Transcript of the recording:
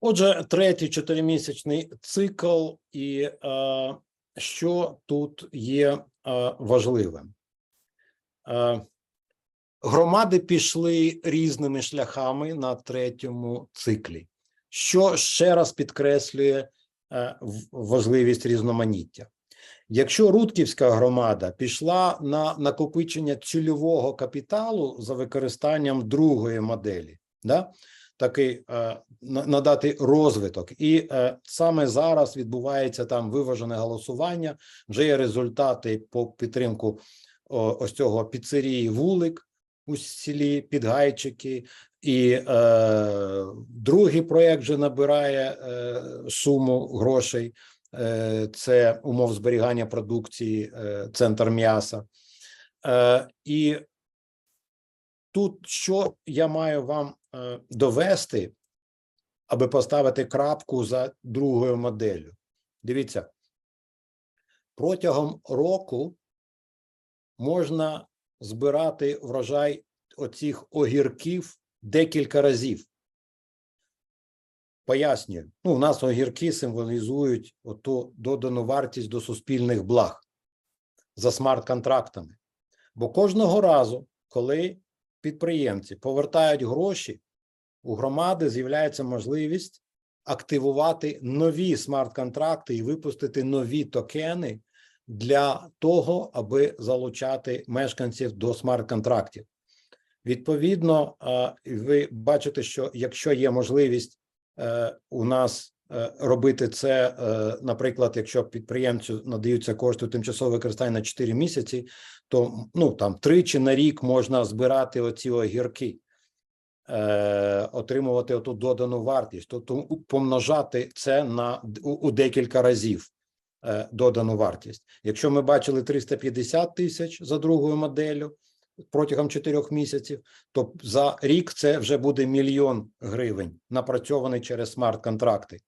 Отже, третій чотиримісячний цикл, і е, що тут є е, важливим? Е, громади пішли різними шляхами на третьому циклі, що ще раз підкреслює е, важливість різноманіття. Якщо Рудківська громада пішла на накопичення цільового капіталу за використанням другої моделі, да, такий е, надати розвиток, і е, саме зараз відбувається там виважене голосування. Вже є результати по підтримку ось цього піцерії вулик у селі Підгайчики, і е, другий проект вже набирає е, суму грошей. Е, це умов зберігання продукції, центр м'яса. І тут що я маю вам е, довести, аби поставити крапку за другою моделлю. Дивіться, протягом року можна збирати врожай оцих огірків декілька разів. Пояснюю, ну, у нас огірки символізують оту додану вартість до суспільних благ за смарт-контрактами. Бо кожного разу, коли підприємці повертають гроші, у громади з'являється можливість активувати нові смарт-контракти і випустити нові токени для того, аби залучати мешканців до смарт-контрактів. Відповідно, ви бачите, що якщо є можливість е, у нас робити це, е, наприклад, якщо підприємцю надаються кошти тимчасове використання на 4 місяці, то ну там тричі на рік можна збирати оці огірки, е, отримувати оту додану вартість, тобто помножати це на у, у декілька разів е, додану вартість. Якщо ми бачили 350 тисяч за другою моделлю протягом 4 місяців, то за рік це вже буде мільйон гривень напрацьований через смарт-контракти.